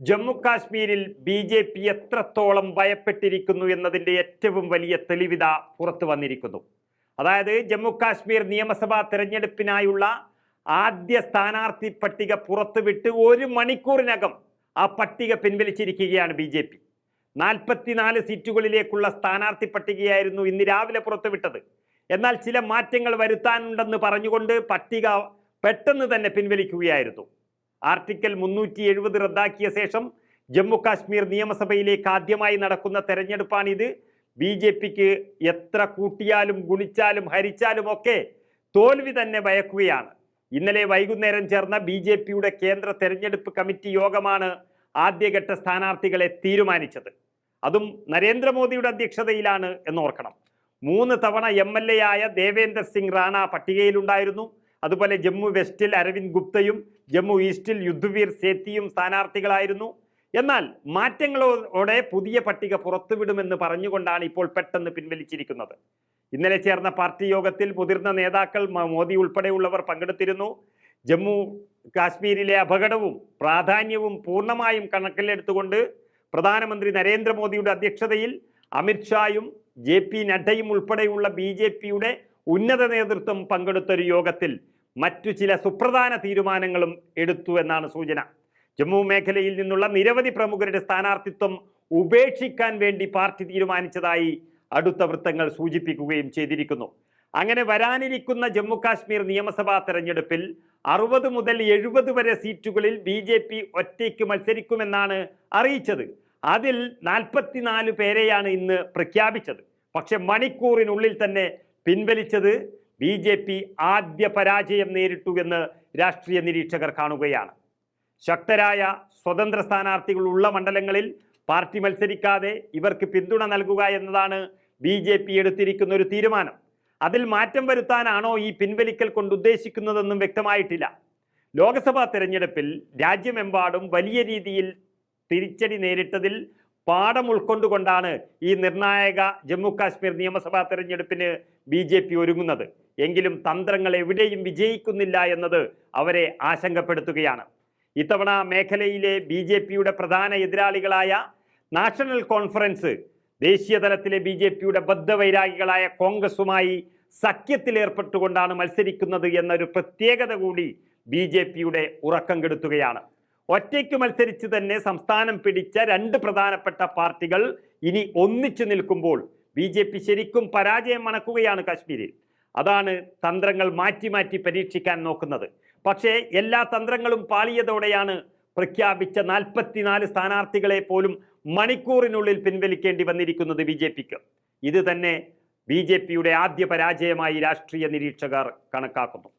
ജമ്മു കാശ്മീരിൽ B J P എത്രത്തോളം ഭയപ്പെട്ടിരിക്കുന്നു എന്നതിന്റെ ഏറ്റവും വലിയ തെളിവിത പുറത്തു വന്നിരിക്കുന്നു. അതായത് ജമ്മു കാശ്മീർ നിയമസഭാ തെരഞ്ഞെടുപ്പിനായുള്ള ആദ്യ സ്ഥാനാർത്ഥി പട്ടിക പുറത്തുവിട്ട് ഒരു മണിക്കൂറിനകം ആ പട്ടിക പിൻവലിച്ചിരിക്കുകയാണ് ബി ജെ പി. നാൽപ്പത്തിനാല് സീറ്റുകളിലേക്കുള്ള സ്ഥാനാർത്ഥി പട്ടികയായിരുന്നു ഇന്ന് രാവിലെ പുറത്തുവിട്ടത്. എന്നാൽ ചില മാറ്റങ്ങൾ വരുത്താനുണ്ടെന്ന് പറഞ്ഞുകൊണ്ട് പട്ടിക പെട്ടെന്ന് തന്നെ പിൻവലിക്കുകയായിരുന്നു. ആർട്ടിക്കൽ മുന്നൂറ്റി എഴുപത് റദ്ദാക്കിയ ശേഷം ജമ്മു കാശ്മീർ നിയമസഭയിലേക്ക് ആദ്യമായി നടക്കുന്ന തെരഞ്ഞെടുപ്പാണിത് ബി ജെ പിക്ക് എത്ര കൂട്ടിയാലും ഗുണിച്ചാലും ഹരിച്ചാലും ഒക്കെ തോൽവി തന്നെ ഭയക്കുകയാണ്. ഇന്നലെ വൈകുന്നേരം ചേർന്ന ബി ജെ പിയുടെ കേന്ദ്ര തെരഞ്ഞെടുപ്പ് കമ്മിറ്റി യോഗമാണ് ആദ്യഘട്ട സ്ഥാനാർത്ഥികളെ തീരുമാനിച്ചത്. അതും നരേന്ദ്രമോദിയുടെ അധ്യക്ഷതയിലാണ് എന്നോർക്കണം. മൂന്ന് തവണ എം എൽ എ ആയ ദേവേന്ദർ സിംഗ് റാണ പട്ടികയിലുണ്ടായിരുന്നു. അതുപോലെ ജമ്മു വെസ്റ്റിൽ അരവിന്ദ് ഗുപ്തയും ജമ്മു ഈസ്റ്റിൽ യുദ്ധവീർ സേത്തിയും സ്ഥാനാർത്ഥികളായിരുന്നു. എന്നാൽ മാറ്റങ്ങളോടെ പുതിയ പട്ടിക പുറത്തുവിടുമെന്ന് പറഞ്ഞുകൊണ്ടാണ് ഇപ്പോൾ പെട്ടെന്ന് പിൻവലിച്ചിരിക്കുന്നത്. ഇന്നലെ ചേർന്ന പാർട്ടി യോഗത്തിൽ മുതിർന്ന നേതാക്കൾ മോദി ഉൾപ്പെടെയുള്ളവർ പങ്കെടുത്തിരുന്നു. ജമ്മു കാശ്മീരിലെ അപകടവും പ്രാധാന്യവും പൂർണമായും കണക്കിലെടുത്തുകൊണ്ട് പ്രധാനമന്ത്രി നരേന്ദ്രമോദിയുടെ അധ്യക്ഷതയിൽ അമിത്ഷായും ജെ പി നഡ്ഡയും ഉൾപ്പെടെയുള്ള ബി ജെ പിയുടെ ഉന്നത നേതൃത്വം പങ്കെടുത്തൊരു യോഗത്തിൽ മറ്റു ചില സുപ്രധാന തീരുമാനങ്ങളും എടുത്തു എന്നാണ് സൂചന. ജമ്മു മേഖലയിൽ നിന്നുള്ള നിരവധി പ്രമുഖരുടെ സ്ഥാനാർത്ഥിത്വം ഉപേക്ഷിക്കാൻ വേണ്ടി പാർട്ടി തീരുമാനിച്ചതായി അടുത്ത വൃത്തങ്ങൾ സൂചിപ്പിക്കുകയും ചെയ്തിരിക്കുന്നു. അങ്ങനെ വരാനിരിക്കുന്ന ജമ്മു കാശ്മീർ നിയമസഭാ തെരഞ്ഞെടുപ്പിൽ അറുപത് മുതൽ എഴുപത് വരെ സീറ്റുകളിൽ ബി ജെ പി ഒറ്റയ്ക്ക് മത്സരിക്കുമെന്നാണ് അറിയിച്ചത്. അതിൽ നാൽപ്പത്തിനാല് പേരെയാണ് ഇന്ന് പ്രഖ്യാപിച്ചത്. പക്ഷെ മണിക്കൂറിനുള്ളിൽ തന്നെ പിൻവലിച്ചത് ബി ജെ പി ആദ്യ പരാജയം നേരിട്ടു എന്ന് രാഷ്ട്രീയ നിരീക്ഷകർ കാണുകയാണ്. ശക്തരായ സ്വതന്ത്ര സ്ഥാനാർത്ഥികൾ ഉള്ള മണ്ഡലങ്ങളിൽ പാർട്ടി മത്സരിക്കാതെ ഇവർക്ക് പിന്തുണ നൽകുക എന്നതാണ് ബി ജെ പി എടുത്തിരിക്കുന്ന ഒരു തീരുമാനം. അതിൽ മാറ്റം വരുത്താനാണോ ഈ പിൻവലിക്കൽ കൊണ്ട് ഉദ്ദേശിക്കുന്നതെന്നും വ്യക്തമായിട്ടില്ല. ലോക്സഭാ തെരഞ്ഞെടുപ്പിൽ രാജ്യമെമ്പാടും വലിയ രീതിയിൽ തിരിച്ചടി നേരിട്ടതിൽ പാഠം ഉൾക്കൊണ്ടുകൊണ്ടാണ് ഈ നിർണായക ജമ്മു കാശ്മീർ നിയമസഭാ തെരഞ്ഞെടുപ്പിന് ബി ജെ പി ഒരുങ്ങുന്നത്. എങ്കിലും തന്ത്രങ്ങൾ എവിടെയും വിജയിക്കുന്നില്ല എന്നത് അവരെ ആശങ്കപ്പെടുത്തുകയാണ്. ഇത്തവണ മേഖലയിലെ ബി ജെ പിയുടെ പ്രധാന എതിരാളികളായ നാഷണൽ കോൺഫറൻസ് ദേശീയ തലത്തിലെ ബി ജെ പിയുടെ ബദ്ധവൈരാഗികളായ കോൺഗ്രസുമായി സഖ്യത്തിലേർപ്പെട്ടുകൊണ്ടാണ് മത്സരിക്കുന്നത് എന്നൊരു പ്രത്യേകത കൂടി ബി ജെ പിയുടെ ഉറക്കം കെടുത്തുകയാണ്. ഒറ്റയ്ക്ക് മത്സരിച്ച് തന്നെ സംസ്ഥാനം പിടിച്ച രണ്ട് പ്രധാനപ്പെട്ട പാർട്ടികൾ ഇനി ഒന്നിച്ചു നിൽക്കുമ്പോൾ ബി ജെ പി ശരിക്കും പരാജയം മണക്കുകയാണ് കാശ്മീരിൽ. അതാണ് തന്ത്രങ്ങൾ മാറ്റി മാറ്റി പരീക്ഷിക്കാൻ നോക്കുന്നത്. പക്ഷേ എല്ലാ തന്ത്രങ്ങളും പാളിയതോടെയാണ് പ്രഖ്യാപിച്ച നാൽപ്പത്തിനാല് സ്ഥാനാർത്ഥികളെ പോലും മണിക്കൂറിനുള്ളിൽ പിൻവലിക്കേണ്ടി വന്നിരിക്കുന്നത് ബി ജെ പിക്ക്. ഇത് തന്നെ ബി ജെ പിയുടെ ആദ്യ പരാജയമായി രാഷ്ട്രീയ നിരീക്ഷകർ കണക്കാക്കുന്നു.